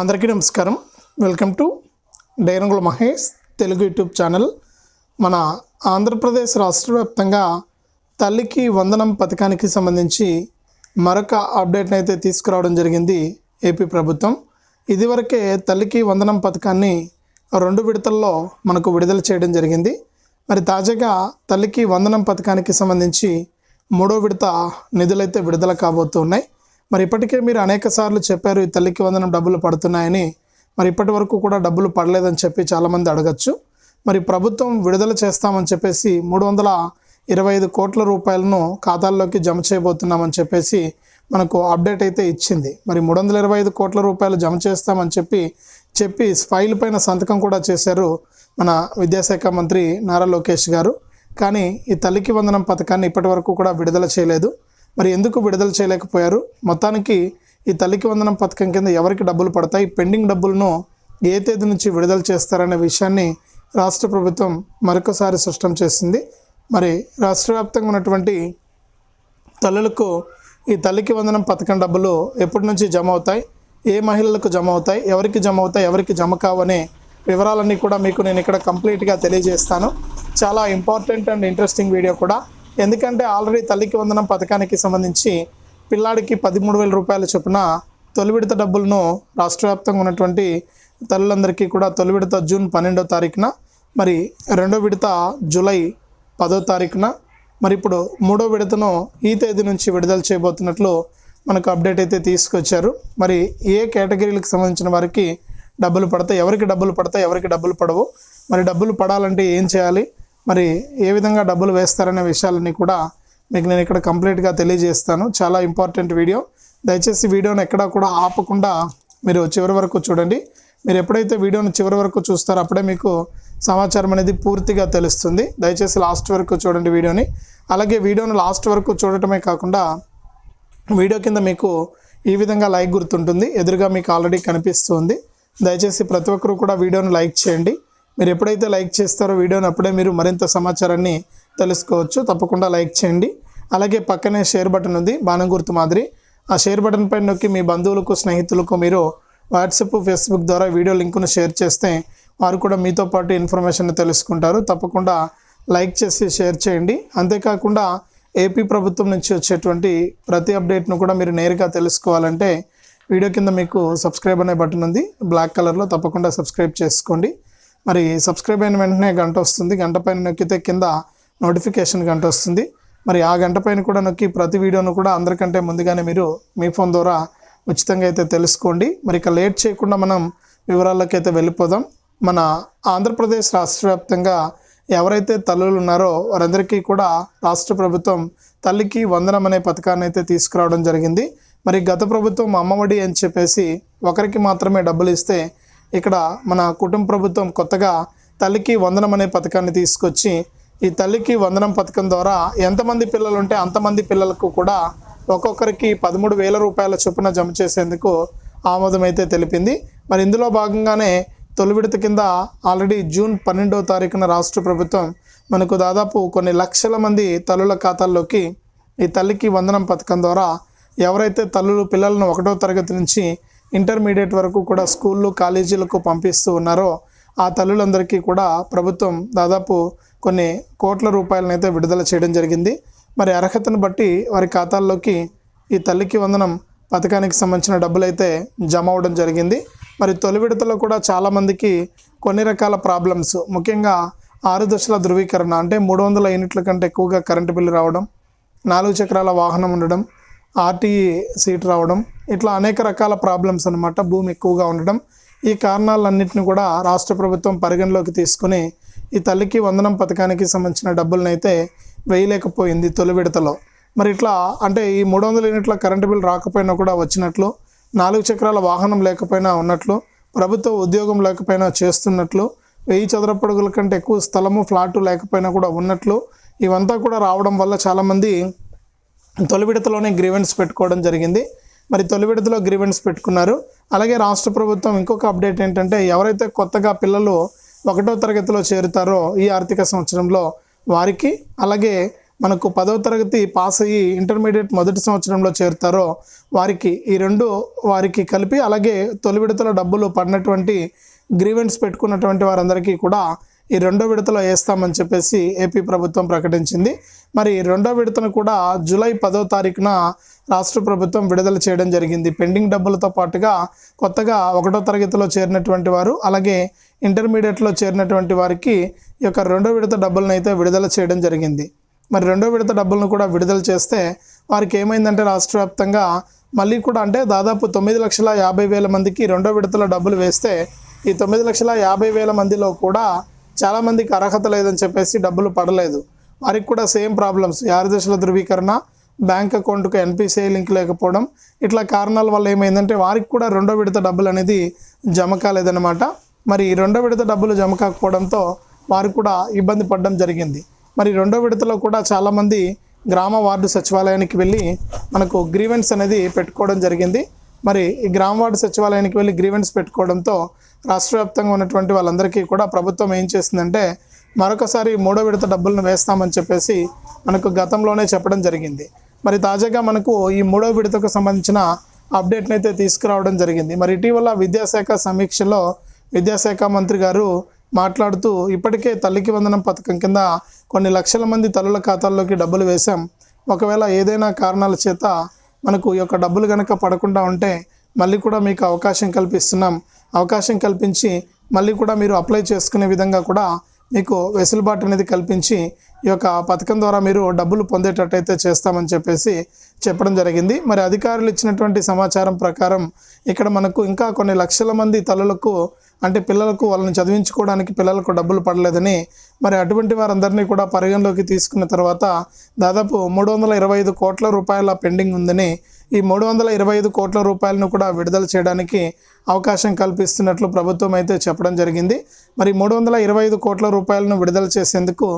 అందరికీ నమస్కారం. Welcome to డైరంగుల మహేష్ తెలుగు యూట్యూబ్ ఛానల్. మన ఆంధ్రప్రదేశ్ రాష్ట్ర వ్యాప్తంగా తల్లికి వందనం పథకానికి సంబంధించి మరొక అప్డేట్ని అయితే తీసుకురావడం జరిగింది ఏపీ ప్రభుత్వం. ఇదివరకే తల్లికి వందనం పథకాన్ని రెండు విడతల్లో మనకు విడుదల చేయడం జరిగింది. మరి తాజాగా తల్లికి వందనం పథకానికి సంబంధించి మూడో విడత నిధులైతే విడుదల కాబోతున్నాయి. మరి ఇప్పటికే మీరు అనేక సార్లు చెప్పారు ఈ తల్లికి వందనం డబ్బులు పడుతున్నాయని. మరి ఇప్పటి వరకు కూడా డబ్బులు పడలేదని చెప్పి చాలామంది అడగచ్చు. మరి ప్రభుత్వం విడుదల చేస్తామని చెప్పేసి మూడు వందల ఇరవై ఐదు కోట్ల రూపాయలను ఖాతాల్లోకి జమ చేయబోతున్నామని చెప్పేసి మనకు అప్డేట్ అయితే ఇచ్చింది. మరి మూడు వందల ఇరవై ఐదు కోట్ల రూపాయలు జమ చేస్తామని చెప్పి చెప్పి ఫైల్ పైన సంతకం కూడా చేశారు మన విద్యాశాఖ మంత్రి నారా లోకేష్ గారు. కానీ ఈ తల్లికి వందనం పథకాన్ని ఇప్పటి వరకు కూడా విడుదల చేయలేదు. మరి ఎందుకు విడుదల చేయలేకపోయారు? మొత్తానికి ఈ తల్లికి వందనం పథకం కింద ఎవరికి డబ్బులు పడతాయి? పెండింగ్ డబ్బులను ఏ తేదీ నుంచి విడుదల చేస్తారనే విషయాన్ని రాష్ట్ర ప్రభుత్వం మరొకసారి స్పష్టం చేసింది. మరి రాష్ట్ర వ్యాప్తంగా ఉన్నటువంటి తల్లులకు ఈ తల్లికి వందనం పథకం డబ్బులు ఎప్పటి నుంచి జమ అవుతాయి? ఏ మహిళలకు జమ అవుతాయి? ఎవరికి జమ అవుతాయి? ఎవరికి జమ కావనే వివరాలన్నీ కూడా మీకు నేను ఇక్కడ కంప్లీట్గా తెలియజేస్తాను. చాలా ఇంపార్టెంట్ అండ్ ఇంట్రెస్టింగ్ వీడియో కూడా. ఎందుకంటే ఆల్రెడీ తల్లికి వందనం పథకానికి సంబంధించి పిల్లాడికి పదమూడు వేల రూపాయల చొప్పున తొలి విడత డబ్బులను రాష్ట్ర వ్యాప్తంగా ఉన్నటువంటి తల్లులందరికీ కూడా తొలి విడత జూన్ పన్నెండో తారీఖున మరి రెండో విడత జూలై పదో తారీఖున మరి ఇప్పుడు మూడో విడతను ఈ తేదీ నుంచి విడుదల చేయబోతున్నట్లు మనకు అప్డేట్ అయితే తీసుకొచ్చారు. మరి ఏ కేటగిరీలకు సంబంధించిన వారికి డబ్బులు పడతాయి ఎవరికి డబ్బులు పడతాయి ఎవరికి డబ్బులు పడవు మరి డబ్బులు పడాలంటే ఏం చేయాలి మరి ఏ విధంగా డబ్బులు వేస్తారనే విషయాలన్నీ కూడా మీకు నేను ఇక్కడ కంప్లీట్గా తెలియజేస్తాను. చాలా ఇంపార్టెంట్ వీడియో. దయచేసి వీడియోని ఎక్కడా కూడా ఆపకుండా మీరు చివరి వరకు చూడండి. మీరు ఎప్పుడైతే వీడియోను చివరి వరకు చూస్తారో అప్పుడే మీకు సమాచారం అనేది పూర్తిగా తెలుస్తుంది. దయచేసి లాస్ట్ వరకు చూడండి వీడియోని. అలాగే వీడియోను లాస్ట్ వరకు చూడటమే కాకుండా వీడియో కింద మీకు ఈ విధంగా లైక్ గుర్తుంటుంది. ఎదురుగా మీకు ఆల్రెడీ కనిపిస్తుంది. దయచేసి ప్రతి ఒక్కరు కూడా వీడియోను లైక్ చేయండి. మీరు ఎప్పుడైతే లైక్ చేస్తారో వీడియోని అప్పుడే మీరు మరింత సమాచారాన్ని తెలుసుకోవచ్చు. తప్పకుండా లైక్ చేయండి. అలాగే పక్కనే షేర్ బటన్ ఉంది బాణం గుర్తు మాదిరి. ఆ షేర్ బటన్ పైన నొక్కి మీ బంధువులకు స్నేహితులకు మీరు వాట్సాప్ ఫేస్బుక్ ద్వారా వీడియో లింకును షేర్ చేస్తే వారు కూడా మీతో పాటు ఇన్ఫర్మేషన్ తెలుసుకుంటారు. తప్పకుండా లైక్ చేసి షేర్ చేయండి. అంతేకాకుండా ఏపీ ప్రభుత్వం నుంచి వచ్చేటువంటి ప్రతి అప్డేట్ను కూడా మీరు నేరుగా తెలుసుకోవాలంటే వీడియో కింద మీకు సబ్స్క్రైబ్ అనే బటన్ ఉంది. బ్లాక్ కలర్లో తప్పకుండా సబ్స్క్రైబ్ చేసుకోండి. మరి సబ్స్క్రైబ్ అయిన వెంటనే గంట వస్తుంది. గంట పైన నొక్కితే కింద నోటిఫికేషన్ గంట వస్తుంది. మరి ఆ గంట పైన కూడా నొక్కి ప్రతి వీడియోను కూడా అందరికంటే ముందుగానే మీరు మీ ఫోన్ ద్వారా ఉచితంగా అయితే తెలుసుకోండి. మరి ఇక లేట్ చేయకుండా మనం వివరాల్లోకి అయితే వెళ్ళిపోదాం. మన ఆంధ్రప్రదేశ్ రాష్ట్ర వ్యాప్తంగా ఎవరైతే తల్లులు ఉన్నారో వారందరికీ కూడా రాష్ట్ర ప్రభుత్వం తల్లికి వందనం అనే పథకాన్ని అయితే తీసుకురావడం జరిగింది. మరి గత ప్రభుత్వం అమ్మఒడి అని చెప్పేసి ఒకరికి మాత్రమే డబ్బులు ఇస్తే ఇక్కడ మన కుటుంబ ప్రభుత్వం కొత్తగా తల్లికి వందనం అనే పథకాన్ని తీసుకొచ్చి ఈ తల్లికి వందనం పథకం ద్వారా ఎంతమంది పిల్లలు ఉంటే అంతమంది పిల్లలకు కూడా ఒక్కొక్కరికి పదమూడు వేల రూపాయల చొప్పున జమ చేసేందుకు ఆమోదం అయితే తెలిపింది. మరి ఇందులో భాగంగానే తొలి విడత కింద ఆల్రెడీ జూన్ పన్నెండవ తారీఖున రాష్ట్ర ప్రభుత్వం మనకు దాదాపు కొన్ని లక్షల మంది తల్లుల ఖాతాల్లోకి ఈ తల్లికి వందనం పథకం ద్వారా ఎవరైతే తల్లులు పిల్లలను ఒకటో తరగతి నుంచి ఇంటర్మీడియట్ వరకు కూడా స్కూళ్ళు కాలేజీలకు పంపిస్తూ ఉన్నారో ఆ తల్లులందరికీ కూడా ప్రభుత్వం దాదాపు కొన్ని కోట్ల రూపాయలనైతే విడుదల చేయడం జరిగింది. మరి అర్హతను బట్టి వారి ఖాతాల్లోకి ఈ తల్లికి వందనం పథకానికి సంబంధించిన డబ్బులు అయితే జమ అవ్వడం జరిగింది. మరి తొలి విడతలో కూడా చాలామందికి కొన్ని రకాల ప్రాబ్లమ్స్ ముఖ్యంగా ఆరు దశల ధృవీకరణ అంటే మూడు వందల యూనిట్ల కంటే ఎక్కువగా కరెంటు బిల్లు రావడం నాలుగు చక్రాల వాహనం ఉండడం ఆర్టీఈ సీట్ రావడం ఇట్లా అనేక రకాల ప్రాబ్లమ్స్ అనమాట భూమి ఎక్కువగా ఉండడం. ఈ కారణాలన్నింటినీ కూడా రాష్ట్ర ప్రభుత్వం పరిగణలోకి తీసుకుని ఈ తల్లికి వందనం పథకానికి సంబంధించిన డబ్బులను అయితే వేయలేకపోయింది తొలి విడతలో. మరి ఇట్లా అంటే ఈ మూడు వందల యూనిట్ల కరెంటు బిల్ రాకపోయినా కూడా వచ్చినట్లు నాలుగు చక్రాల వాహనం లేకపోయినా ఉన్నట్లు ప్రభుత్వ ఉద్యోగం లేకపోయినా చేస్తున్నట్లు వెయ్యి చదరపడుగుల కంటే ఎక్కువ స్థలము ఫ్లాటు లేకపోయినా కూడా ఉన్నట్లు ఇవంతా కూడా రావడం వల్ల చాలామంది తొలి విడతలోనే గ్రీవెన్స్ పెట్టుకోవడం జరిగింది. మరి తొలి విడతలో గ్రీవెన్స్ పెట్టుకున్నారు. అలాగే రాష్ట్ర ప్రభుత్వం ఇంకొక అప్డేట్ ఏంటంటే ఎవరైతే కొత్తగా పిల్లలు ఒకటో తరగతిలో చేరుతారో ఈ ఆర్థిక సంవత్సరంలో వారికి అలాగే మనకు పదవ తరగతి పాస్ అయ్యి ఇంటర్మీడియట్ మొదటి సంవత్సరంలో చేరుతారో వారికి ఈ రెండు వారికి కలిపి అలాగే తొలి విడతల డబ్బులు పడినటువంటి గ్రీవెంట్స్ పెట్టుకున్నటువంటి వారందరికీ కూడా ఈ రెండో విడతలో వేస్తామని చెప్పేసి ఏపీ ప్రభుత్వం ప్రకటించింది. మరి రెండో విడతను కూడా జూలై పదో తారీఖున రాష్ట్ర ప్రభుత్వం విడుదల చేయడం జరిగింది. పెండింగ్ డబ్బులతో పాటుగా కొత్తగా ఒకటో తరగతిలో చేరినటువంటి వారు అలాగే ఇంటర్మీడియట్లో చేరినటువంటి వారికి ఈ యొక్క రెండో విడత డబ్బులను అయితే విడుదల చేయడం జరిగింది. మరి రెండో విడత డబ్బులను కూడా విడుదల చేస్తే వారికి ఏమైందంటే రాష్ట్ర వ్యాప్తంగా మళ్ళీ కూడా అంటే దాదాపు తొమ్మిది లక్షల యాభై వేల మందికి రెండో విడతలో డబ్బులు వేస్తే ఈ తొమ్మిది లక్షల యాభై వేల మందిలో కూడా చాలామందికి అర్హత లేదని చెప్పేసి డబ్బులు పడలేదు. వారికి కూడా సేమ్ ప్రాబ్లమ్స్. యారదశల ధృవీకరణ బ్యాంక్ అకౌంట్కు ఎన్పిసిఐ లింక్ లేకపోవడం ఇట్లా కారణాల వల్ల ఏమైందంటే వారికి కూడా రెండో విడత డబ్బులు అనేది జమ కాలేదన్నమాట. మరి రెండో విడత డబ్బులు జమ కాకపోవడంతో వారు కూడా ఇబ్బంది పడడం జరిగింది. మరి రెండో విడతలో కూడా చాలామంది గ్రామ వార్డు సచివాలయానికి వెళ్ళి మనకు గ్రీవెన్స్ అనేది పెట్టుకోవడం జరిగింది. మరి ఈ గ్రామ వార్డు సచివాలయానికి వెళ్ళి గ్రీవెన్స్ పెట్టుకోవడంతో రాష్ట్ర వ్యాప్తంగా ఉన్నటువంటి వాళ్ళందరికీ కూడా ప్రభుత్వం ఏం చేసిందంటే మరొకసారి మూడో విడత డబ్బులను వేస్తామని చెప్పేసి మనకు గతంలోనే చెప్పడం జరిగింది. మరి తాజాగా మనకు ఈ మూడో విడతకు సంబంధించిన అప్డేట్ని అయితే తీసుకురావడం జరిగింది. మరి ఇటీవల విద్యాశాఖ సమీక్షలో విద్యాశాఖ మంత్రి గారు మాట్లాడుతూ ఇప్పటికే తల్లికి వందనం పథకం కింద కొన్ని లక్షల మంది తల్లుల ఖాతాల్లోకి డబ్బులు వేశాం. ఒకవేళ ఏదైనా కారణాల చేత మనకు ఈ యొక్క డబ్బులు కనుక పడకుండా ఉంటే మళ్ళీ కూడా మీకు అవకాశం కల్పిస్తున్నాం. అవకాశం కల్పించి మళ్ళీ కూడా మీరు అప్లై చేసుకునే విధంగా కూడా మీకు వెసులుబాటు అనేది కల్పించి ఈ యొక్క పథకం ద్వారా మీరు డబ్బులు పొందేటట్టయితే చేస్తామని చెప్పేసి చెప్పడం జరిగింది. మరి అధికారులు ఇచ్చినటువంటి సమాచారం ప్రకారం ఇక్కడ మనకు ఇంకా కొన్ని లక్షల మంది తల్లులకు అంటే పిల్లలకు వాళ్ళని చదివించుకోవడానికి పిల్లలకు డబ్బులు పడలేదని మరి అటువంటి వారందరినీ కూడా పరిగణలోకి తీసుకున్న తర్వాత దాదాపు మూడు వందల ఇరవై ఐదు కోట్ల రూపాయల పెండింగ్ ఉందని ఈ మూడు వందల ఇరవై ఐదు కోట్ల రూపాయలను కూడా విడుదల చేయడానికి అవకాశం కల్పిస్తున్నట్లు ప్రభుత్వం అయితే చెప్పడం జరిగింది. మరి మూడు వందల ఇరవై ఐదు కోట్ల రూపాయలను విడుదల చేసేందుకు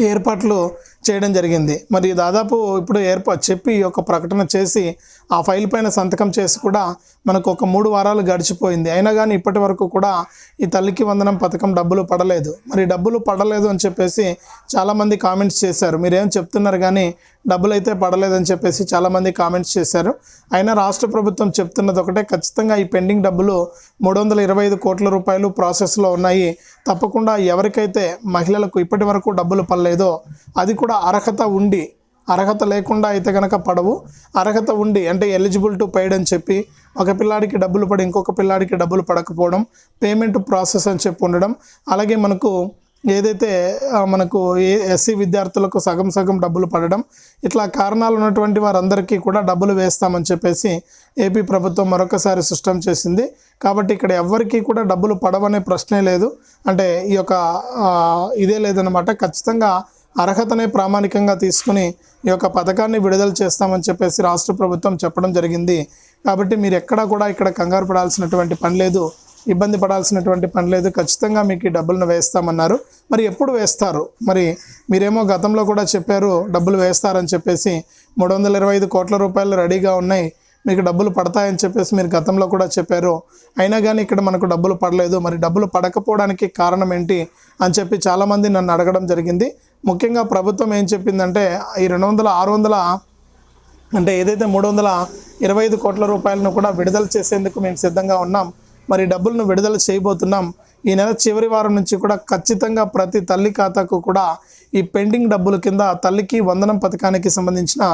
ఏర్పాట్లు చేయడం జరిగింది. మరి దాదాపు ఇప్పుడు ఏర్పా చెప్పి ఒక ప్రకటన చేసి ఆ ఫైల్ పైన సంతకం చేసి కూడా మనకు ఒక మూడు వారాలు గడిచిపోయింది. అయినా కానీ ఇప్పటి వరకు కూడా ఈ తల్లికి వందనం పథకం డబ్బులు పడలేదు. మరి డబ్బులు పడలేదు అని చెప్పేసి చాలామంది కామెంట్స్ చేశారు. మీరేం చెప్తున్నారు కానీ డబ్బులు అయితే పడలేదని చెప్పేసి చాలామంది కామెంట్స్ చేశారు. అయినా రాష్ట్ర ప్రభుత్వం చెప్తున్నది ఒకటే ఖచ్చితంగా ఈ పెండింగ్ డబ్బులు మూడు వందల ఇరవై ఐదు కోట్ల రూపాయలు ప్రాసెస్లో ఉన్నాయి. తప్పకుండా ఎవరికైతే మహిళలకు ఇప్పటి వరకు డబ్బులు పడలేదో అది కూడా అర్హత ఉండి అర్హత లేకుండా అయితే కనుక పడవు. అర్హత ఉండి అంటే ఎలిజిబుల్ టు పెయిడ్ అని చెప్పి ఒక పిల్లాడికి డబ్బులు పడి ఇంకొక పిల్లాడికి డబ్బులు పడకపోవడం పేమెంట్ ప్రాసెస్ అని చెప్పి ఉండడం అలాగే మనకు ఏదైతే మనకు ఏ ఎస్సీ విద్యార్థులకు సగం సగం డబ్బులు పడడం ఇట్లా కారణాలు ఉన్నటువంటి వారందరికీ కూడా డబ్బులు వేస్తామని చెప్పేసి ఏపీ ప్రభుత్వం మరొకసారి సిస్టమ్ చేసింది. కాబట్టి ఇక్కడ ఎవ్వరికీ కూడా డబ్బులు పడవనే ప్రశ్నే లేదు. అంటే ఈ యొక్క ఇదే లేదనమాట ఖచ్చితంగా అర్హతనే ప్రామాణికంగా తీసుకుని ఈ యొక్క పథకాన్ని విడుదల చేస్తామని చెప్పేసి రాష్ట్ర ప్రభుత్వం చెప్పడం జరిగింది. కాబట్టి మీరు ఎక్కడా కూడా ఇక్కడ కంగారు పడాల్సినటువంటి పని లేదు ఇబ్బంది పడాల్సినటువంటి పని లేదు. ఖచ్చితంగా మీకు ఈ డబ్బులను వేస్తామన్నారు. మరి ఎప్పుడు వేస్తారు? మరి మీరేమో గతంలో కూడా చెప్పారు డబ్బులు వేస్తారని చెప్పేసి మూడు వందల ఇరవై ఐదు కోట్ల రూపాయలు రెడీగా ఉన్నాయి. మీకు డబ్బులు పడతాయని చెప్పేసి మీరు గతంలో కూడా చెప్పారు. అయినా కానీ ఇక్కడ మనకు డబ్బులు పడలేదు. మరి డబ్బులు పడకపోవడానికి కారణం ఏంటి అని చెప్పి చాలామంది నన్ను అడగడం జరిగింది. ముఖ్యంగా ప్రభుత్వం ఏం చెప్పిందంటే ఈ రెండు వందల ఆరు వందల అంటే ఏదైతే మూడు వందల ఇరవై ఐదు కోట్ల రూపాయలను కూడా విడుదల చేసేందుకు మేము సిద్ధంగా ఉన్నాం. మరి డబ్బులను విడుదల చేయబోతున్నాం. ఈ నెల చివరి వారం నుంచి కూడా ఖచ్చితంగా ప్రతి తల్లి ఖాతాకు కూడా ఈ పెండింగ్ డబ్బుల కింద తల్లికి వందనం పథకానికి సంబంధించిన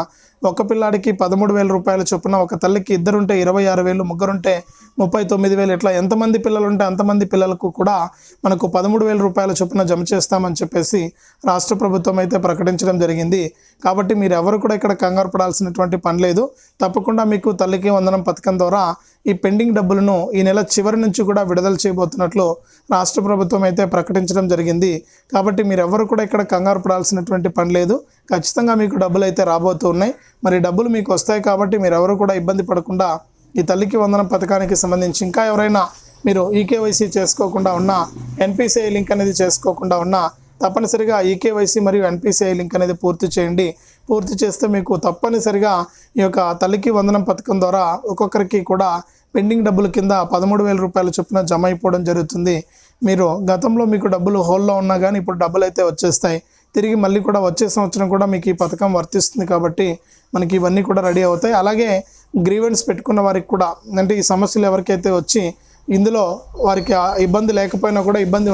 ఒక పిల్లాడికి పదమూడు వేల రూపాయల చొప్పున ఒక తల్లికి ఇద్దరుంటే ఇరవై ఆరు వేలు ముగ్గురుంటే ముప్పై తొమ్మిది వేలు ఇట్లా ఎంతమంది పిల్లలు ఉంటే అంతమంది పిల్లలకు కూడా మనకు పదమూడు వేల రూపాయల చొప్పున జమ చేస్తామని చెప్పేసి రాష్ట్ర ప్రభుత్వం అయితే ప్రకటించడం జరిగింది. కాబట్టి మీరు ఎవరు కూడా ఇక్కడ కంగారు పడాల్సినటువంటి పని లేదు. తప్పకుండా మీకు తల్లికి వందనం పథకం ద్వారా ఈ పెండింగ్ డబ్బులను ఈ నెల చివరి నుంచి కూడా విడుదల చేయబోతున్నట్లు రాష్ట్ర ప్రభుత్వం అయితే ప్రకటించడం జరిగింది. కాబట్టి మీరు ఎవరు కూడా ఇక్కడ కంగారు పడాల్సినటువంటి పని లేదు. ఖచ్చితంగా మీకు డబ్బులు అయితే రాబోతూ ఉన్నాయి మరి డబ్బులు మీకు వస్తాయి కాబట్టి మీరు ఎవరు కూడా ఇబ్బంది పడకుండా ఈ తల్లికి వందనం పథకానికి సంబంధించి ఇంకా ఎవరైనా మీరు ఈకేవైసీ చేసుకోకుండా ఉన్నా ఎన్పిసిఐ లింక్ అనేది చేసుకోకుండా ఉన్నా తప్పనిసరిగా ఈకేవైసీ మరియు ఎన్పిసిఐ లింక్ అనేది పూర్తి చేయండి. పూర్తి చేస్తే మీకు తప్పనిసరిగా ఈ యొక్క తల్లికి వందనం పథకం ద్వారా ఒక్కొక్కరికి కూడా పెండింగ్ డబ్బుల కింద పదమూడు వేల రూపాయల చొప్పున జమ అయిపోవడం జరుగుతుంది. మీరు గతంలో మీకు డబ్బులు హోల్లో ఉన్నా కానీ ఇప్పుడు డబ్బులు అయితే వచ్చేస్తాయి. తిరిగి మళ్ళీ కూడా వచ్చే సంవత్సరం కూడా మీకు ఈ పథకం వర్తిస్తుంది కాబట్టి మనకి ఇవన్నీ కూడా రెడీ అవుతాయి. అలాగే గ్రీవెన్స్ పెట్టుకున్న వారికి కూడా అంటే ఈ సమస్యలు ఎవరికైతే వచ్చి ఇందులో వారికి ఆ ఇబ్బంది లేకపోయినా కూడా ఇబ్బంది